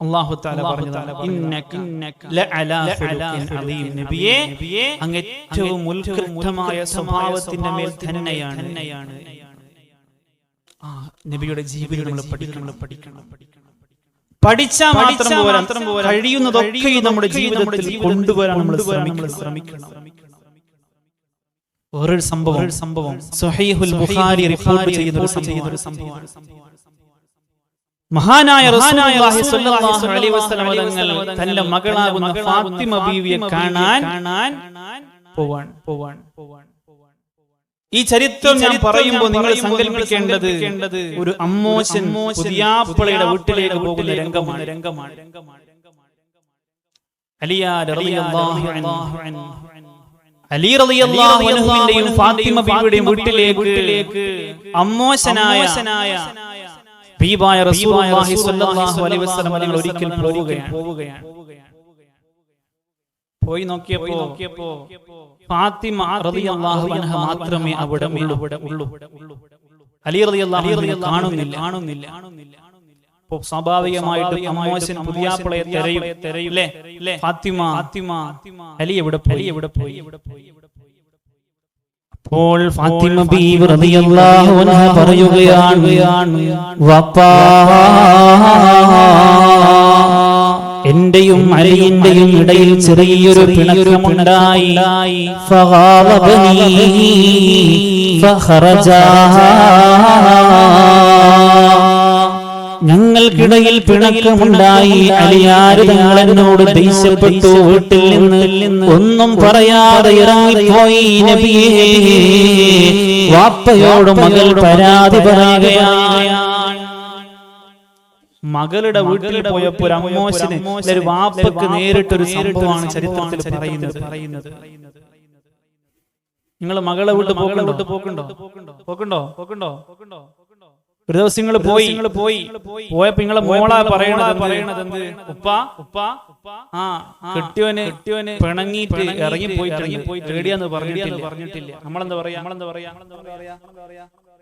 അള്ളാഹു താല പറഞ്ഞതാണ് അങ്ങ് ഏറ്റവും ഉത്കൃഷ്ടമായ സ്വഭാവത്തിന്റെ മേൽ തന്നെയാണ്. ആ നബിയുടെ ജീവിതം നമ്മൾ പഠിക്കണം. പഠിക്കണം. പഠിച്ചാൽ മാത്രം പോരാ കഴിയുന്നതൊക്കെ നമ്മുടെ ജീവിതത്തിൽ കൊണ്ടുവരാൻ നമ്മൾ ശ്രമിക്കണം. വേറൊരു സംഭവം. സംഭവം. ബുഖാരി റിപ്പോർട്ട് ചെയ്യുന്ന ഒരു സംഭവമാണ്. മഹാനായ തങ്ങൾ തന്റെ മകളാകുന്ന ഫാത്തിമ ബീവിയെ കാണാൻ പോവാൻ പോവാൻ പോവാൻ ഈ ചരിത്രം ഞാൻ പറയുമ്പോൾ നിങ്ങൾ സങ്കല്പിക്കേണ്ടത് ഒരു അമ്മോശൻ പുതിയാപ്പിളയുടെ വീട്ടിലേക്ക് പോകുന്ന രംഗമാണ്. രംഗമാണ്. രംഗമാണ് അലി റളിയല്ലാഹു അൻഹുവിന്റെയും ഫാത്തിമ ബീവിയുടെയും വീട്ടിലേക്ക് അമ്മോശനായ ഹബീബായ റസൂലുള്ളാഹി സ്വല്ലല്ലാഹു അലൈഹി വസല്ലം ഒരിക്കൽ പോവുകയാണ്. പോയി നോക്കിയപ്പോ ഫാത്തിമ റളിയല്ലാഹു അൻഹ മാത്രമേ അവിടെ ഉള്ളൂ. അലി റളിയല്ലാഹു അൻഹു കാണുന്നില്ല. സ്വാഭാവികമായിട്ട് അമ്മോശൻ പുതിയാപ്പിളയെ തെരയും. ഫാത്തിമ. ഫാത്തിമ. അലി എവിടെ പോയി? എവിടെ പോയി എവിടെ പോയി? അപ്പോൾ ഫാത്തിമ ബീവി റളിയല്ലാഹു അൻഹ പറയുകയാണ്. വപ്പാ എന്റെയും അരയിന്റെയും ഇടയിൽ ചെറിയൊരു പിണക്കമുണ്ടായി. ഫഗാളബനി ഫഖറജാ ഞങ്ങൾക്കിടയിൽ പിണക്കമുണ്ടായി. അലിയാര് തങ്ങൾ എന്നോട് ദേഷ്യപ്പെട്ടു. വീട്ടിൽ നിന്ന് ഒന്നും പറയാതെ ഇറങ്ങിപ്പോയി. നബിയേ വാപ്പയോട് മകൾ പരാതി പറയുകയാണ്. മകളുടെ വീട്ടിൽ പോയപ്പോൾ ഒരു അമ്മോശന് ഒരു വാപ്പക്ക് നേരിട്ടൊരു സംഭവമാണ് ചരിത്രത്തിൽ പറയുന്നത്. പറയുന്നത് നിങ്ങൾ മകളെ വീട്ടിൽ പോക്കുണ്ടോ പോക്കുണ്ടോ? പോക്കുണ്ടോ? പോക്കുണ്ടോ? പോക്കണ്ടോ? ഒരു ദിവസം നിങ്ങൾ പോയി. നിങ്ങൾ പോയി. പോയപ്പോ നിങ്ങളെ മോളാ പറയണത് പറയണത് എന്ത്? ഉപ്പ ഉപ്പ ആ കെട്ടിയോന് കെട്ടിയോന് പിണങ്ങിയിട്ട് ഇറങ്ങി പോയി ഇറങ്ങി പോയി തേടിയാന്ന് പറഞ്ഞിട്ടില്ല. പറഞ്ഞിട്ടില്ല. നമ്മളെന്താ പറയാ? നമ്മളെന്താ പറയാ?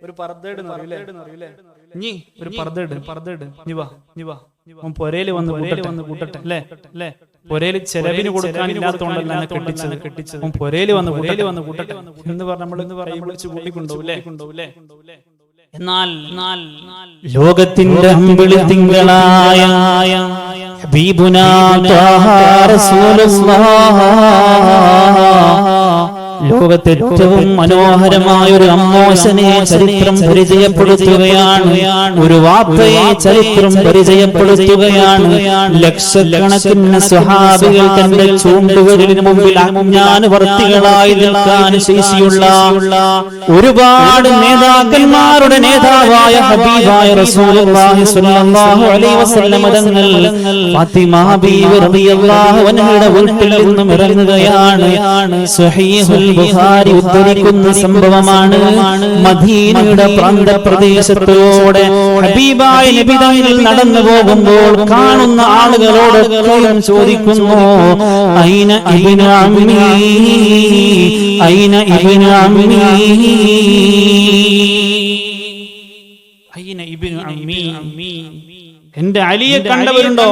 ഒരു പർദ്ദയിട് അറിയില്ലേ നീ ഒരു പർദ്ദയിട് പർദ്ദയിട് നീ വാ നീ വാ. വന്ന് പൊരയിൽ വന്ന് കൂട്ടട്ടെ. അല്ലേ? അല്ലേ? പൊരയിൽ ചെലവിന് കൊടുക്കാൻ ഇല്ലാത്തോണ്ടല്ല എന്നെ കെട്ടിച്ചത്. കെട്ടിച്ചത്. പൊരയിൽ വന്ന് പൊരയിൽ വന്ന് കൂട്ടട്ടെ. എന്ന് പറഞ്ഞ നമ്മൾ എന്ന് പറയും വിളിച്ച് കൂട്ടിക്കൊണ്ടുപോലേ കൊണ്ടുപോലേ എന്നാൽ ലോകത്തിന്റെ അമ്പിളി തിങ്കളായ ഹബീബുനാ റസൂലുള്ളാഹ് ലോകത്തെ ഏറ്റവും മനോഹരമായ ഒരു അമ്മോശനെ ചരിത്രം പരിചയപ്പെടുത്തുകയാണ്. ഒരു വാപ്പയെ ചരിത്രം പരിചയപ്പെടുത്തുകയാണ്. ലക്ഷക്കണക്കിന് സ്വഹാബികൾ തന്റെ ചൂണ്ടുകളിന് മുമ്പിൽ അജ്ഞാനുവർത്തികളായി നിൽക്കാൻ ശേഷിയുള്ള ഒരുപാട് നേതാക്കന്മാരുടെ നേതാവായ ഹബീബായ റസൂലുള്ളാഹി സ്വല്ലല്ലാഹു അലൈഹി വസല്ലം തങ്ങൾ ഫാത്തിമ ബീവി റളിയല്ലാഹു അൻഹയുടെ വീട്ടിൽ നിന്നും ഇറങ്ങുകയാണ്. സ്വഹീഹുൽ ബുഖാരി ഉദ്ധരിക്കുന്ന സംഭവമാണ് മദീനയുടെ പ്രാന്ത പ്രദേശത്തോടെ ഹബീബായ നബി തങ്ങൾ നടന്നു പോകുമ്പോൾ കാണുന്ന ആളുകളോട് ചോദിക്കുന്നു ഐന ഇബ്നു അമ്മി? ഐന ഇബ്നു അമ്മി? ഐന ഇബ്നു അമ്മി? എന്റെ അലിയെ കണ്ടവരുണ്ടോ?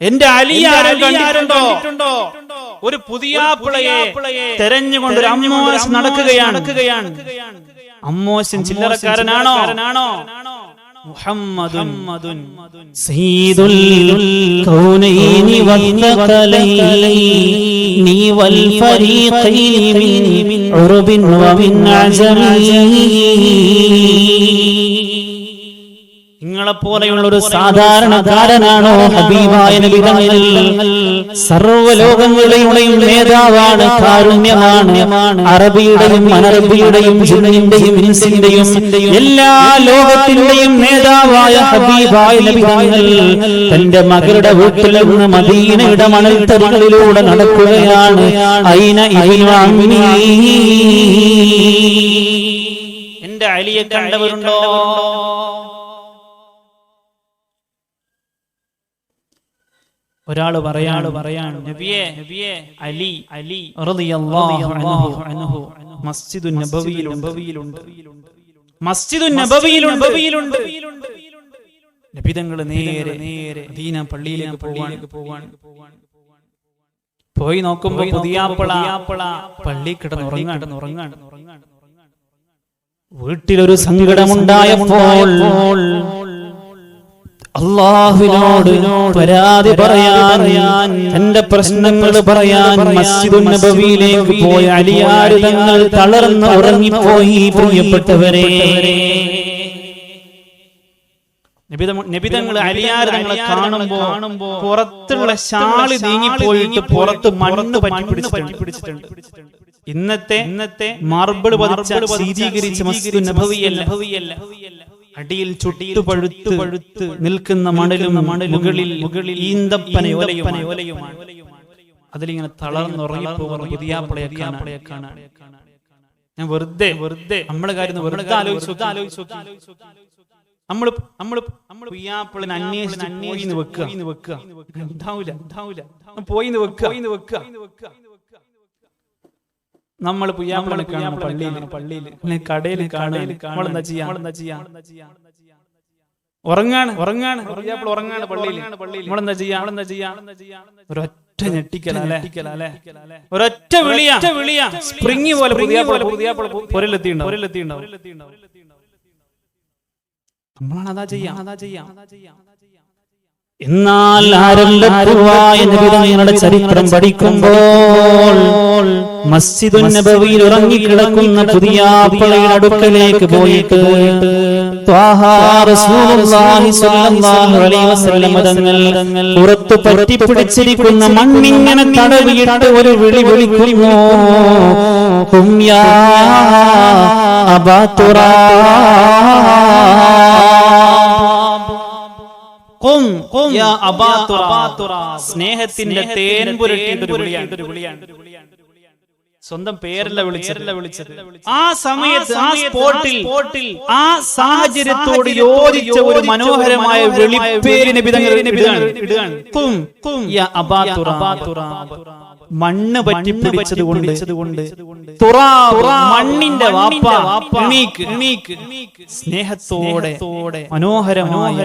എന്റെ അലിയെ കണ്ടിട്ടുണ്ടോ? ഒരു പുതിയ തെരഞ്ഞുകൊണ്ട് ഒരു അമ്മോസ് നടക്കുകയാണ്. അമ്മോശൻ ചില്ലറക്കാരനാണോ? മുഹമ്മദുൻ കൗനൈനി നീ വൽ ഫരീഖൈനി മിൻ ഉർബിൻ വമിൻ അജമി. നിങ്ങളെ പോലെയുള്ള ഒരു സാധാരണക്കാരനാണോ ഹബീബായ സർവലോകങ്ങളുടെയും നേതാവാണ് കാരുണ്യമാണ്. അറബിയുടെയും അനറബിയുടെയും ജിന്നിന്റെയും ഇൻസിന്റെയും എല്ലാ ലോകത്തിന്റെയും നേതാവായ ഹബീബായ തന്റെ മകളുടെ വീട്ടിൽ നിന്ന് മദീനയുടെ മണൽത്തരികളിലൂടെ നടക്കുകയാണ്. ഐന എന്റെ അലിയെ കണ്ടവരുണ്ടോ? ഒരാൾ പറയാൾ പറയാണ് നബിയെ നബിയെ അലി അലി റളിയല്ലാഹു അൻഹു അൻഹു മസ്ജിദു നബവിയിലുണ്ട്. നബവിയിലുണ്ട്. മസ്ജിദു നബവിയിലുണ്ട്. നബിതങ്ങൾ നേരെ നേരെ ദീന പള്ളിയിലേക്ക് പോവാണ്. പോവാണ്. പോയി നോക്കുമ്പോ പുതിയാപ്പള പള്ളി കിടന്നുറങ്ങാണ് ഉറങ്ങാണ്. വീട്ടിലൊരു സങ്കടമുണ്ടായപ്പോൾ അള്ളാഹുവിനോട് പരാതി പറയാൻ തന്റെ പ്രശ്നങ്ങൾ പറയാൻ മസ്ജിദുൻ നബവിയിലേക്ക് പോയ അലിയാര് തങ്ങൾ തളർന്ന് ഉറങ്ങിപ്പോയി പ്രിയപ്പെട്ടവരെ. നബിതങ്ങൾ അലിയാർ തങ്ങളെ കാണുമ്പോ പുറത്തുള്ള ഷാൾ നീങ്ങിപ്പോയിട്ട് പുറത്ത് മണ്ണ് പറ്റി പിടിച്ചിട്ടുണ്ട് ഇന്നത്തെ ഇന്നത്തെ മാർബിൾ പതിച്ച ശീതീകരിച്ച മസ്ജിദ് നബവിയല്ല? അടിയിൽ ചുട്ടു പഴുത്ത് പഴുത്ത് നിൽക്കുന്ന മണലും മണലുകളിൽ മുകളിൽ മുകളിൽ ഈന്തപ്പന ഓലയുമാണ് അതിലിങ്ങനെ തളർന്നുറങ്ങിപ്പോകുന്ന പുതിയാപ്പളയെ കാണാൻ. ഞാൻ വെറുതെ വെറുതെ നമ്മളെ കാര്യം വെറുതെ ആലോചിച്ചു ആലോചിച്ചു നമ്മൾ നമ്മൾ നമ്മൾ പുയ്യാപ്പിളിനെ അന്വേഷിച്ച് അന്വേഷിച്ച് വെക്കുക. വെക്കുക. ഉണ്ടാവൂല ഉണ്ടാവൂല. പോയി വെക്കുക. പോയി വെക്കുക. നമ്മൾ പുയ്യാമ്പളി കാണും പള്ളിയിൽ പള്ളിയിൽ കടയിൽ കടയിൽ നമ്മളെന്താ ചെയ്യാ? നമ്മളെന്താ ചെയ്യാ? ഉറങ്ങാണ് ഉറങ്ങാണ്. പുയ്യാപ്പിള ഉറങ്ങാണ് പള്ളിയിൽ പള്ളിയിൽ നമ്മളെന്താ ചെയ്യാ? നമ്മളെന്താ ചെയ്യാ? ഒരൊറ്റ ഞെട്ടിക്കലല്ലേ ഒരൊറ്റ വിളിയാ? വിളിയാ? സ്പ്രിങ് പോലെ പുതിയാപ്പിള പുതിയാപ്പിള പൊരലെത്തിണ്ടാവും പൊരലെത്തിണ്ടാവും നമ്മളാണ് അതാ ചെയ്യാം? അതാ ചെയ്യാം? എന്നാൽ നബിതങ്ങളുടെ ചരിത്രം പഠിക്കുമ്പോൾ മസ്ജിദുൻ നബവിയിൽ ഉറങ്ങിക്കിടക്കുന്ന പുതിയ പള്ളിയുടെ അടുക്കലേക്ക് പോയിട്ട് പുറത്തു പറ്റി പിടിച്ചിരിക്കുന്ന മണ്ണിങ്ങനെ തടവിയിട്ട് ഒരു വിളി വിളിക്കുന്നു. സ്നേഹത്തിന്റെ തേൻ പുരട്ടിയിട്ടൊരു വിളിയാണ്. സ്വന്തം പേരല്ല വിളിച്ചല്ല വിളിച്ചത്. ആ സമയത്ത് ആ സ്പോട്ടിൽ ആ സാഹചര്യത്തോട് യോജിച്ച ഒരു മനോഹരമായ വിളിപ്പേരിനെ. മണ്ണ് പറ്റി പിടിച്ചത് കൊണ്ട് മണ്ണിന്റെ. സ്നേഹത്തോടെ മനോഹരമായ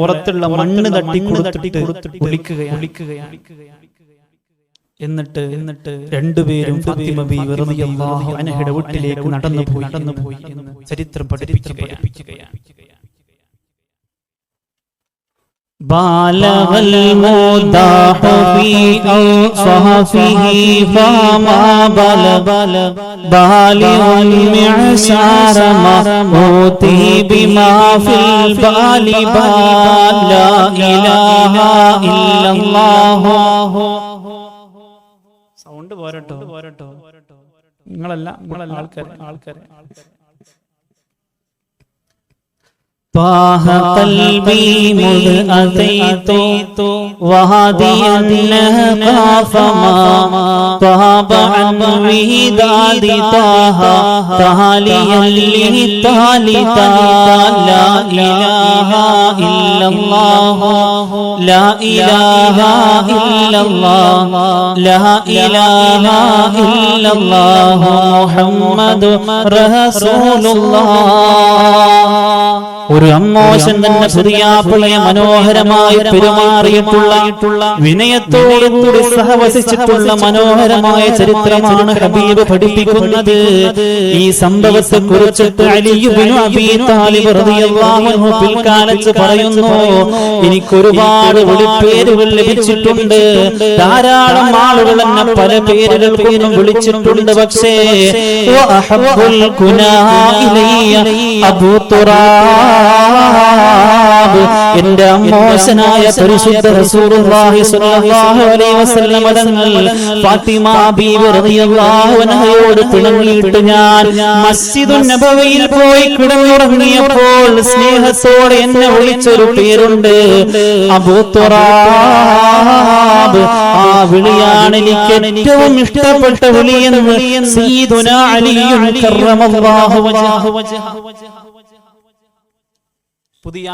പുറത്തുള്ള മണ്ണ് തട്ടി കൊടുത്തിട്ട് വിളിക്കുകയാണ് വിളിക്കുകയാണ് എന്നിട്ട് എന്നിട്ട് രണ്ടുപേരും ഫാത്തിമ ബീവി റളിയല്ലാഹു അൻഹയുടെ വീട്ടിലേക്ക് നടന്നു പോയി നടന്നു പോയി എന്ന് ചരിത്രം പഠിപ്പിക്കുകയാണ് بالغ المداح في أوصافه فما بلغ بالغ معشار موته بما في البال بال لا إله إلا الله സൗണ്ട് പോരട്ടോ? പോരട്ടോ? നിങ്ങളല്ല ആൾക്കാരെ ആൾക്കാരെ ആൾക്കാരെ. طه قلبي مذ أتيت وهاديا لها فما طاب عن وداد طه تهاليا للتالي لا إله إلا الله لا إله إلا الله لا إله إلا الله محمد رسول الله ഒരു അമ്മോശൻ തന്നെ പുതിയാപ്പിളയെ മനോഹരമായി പെരുമാറിയിട്ടുള്ള വിനയത്തോടുകൂടി സഹവസിച്ചിട്ടുള്ള മനോഹരമായ ചരിത്രമാണ് ഹബീബ് പഠിപ്പിക്കുന്നത്. ഈ സംഭവത്തെ കുറിച്ചിട്ട് പിൽക്കാലത്ത് പറയുന്നു എനിക്ക് ഒരുപാട് വിളിപ്പേരുകൾ ലഭിച്ചിട്ടുണ്ട്. ധാരാളം ആളുകൾ എന്നെ പല പേരുകൾ കൊണ്ടും വിളിച്ചിട്ടുണ്ട് പക്ഷേ വഅഹബ്ബുൽ കുനാ ഇലയ്യ അബൂ തുറാബ് എന്റെ അമ്മോശനായ പരിശുദ്ധ റസൂലുള്ളാഹി സ്വല്ലല്ലാഹു അലൈഹി വസല്ലം തങ്ങൾ ഫാത്തിമ ബീവി റളിയല്ലാഹു അൻഹയോട് പിണങ്ങിയിട്ട് ഞാൻ മസ്ജിദുൻ നബവിയിൽ പോയി കിടന്നുറങ്ങിയപ്പോൾ സ്നേഹത്തോടെ എന്നെ വിളിച്ചൊരു പേരുണ്ട്. അബൂ തുറാബ്. ആ വിളിയാണ് എനിക്ക് ഏറ്റവും ഇഷ്ടപ്പെട്ട വിളിയെന്ന് സയ്യിദുനാ അലിയുൻ കറമല്ലാഹു വജഹ. പുതിയ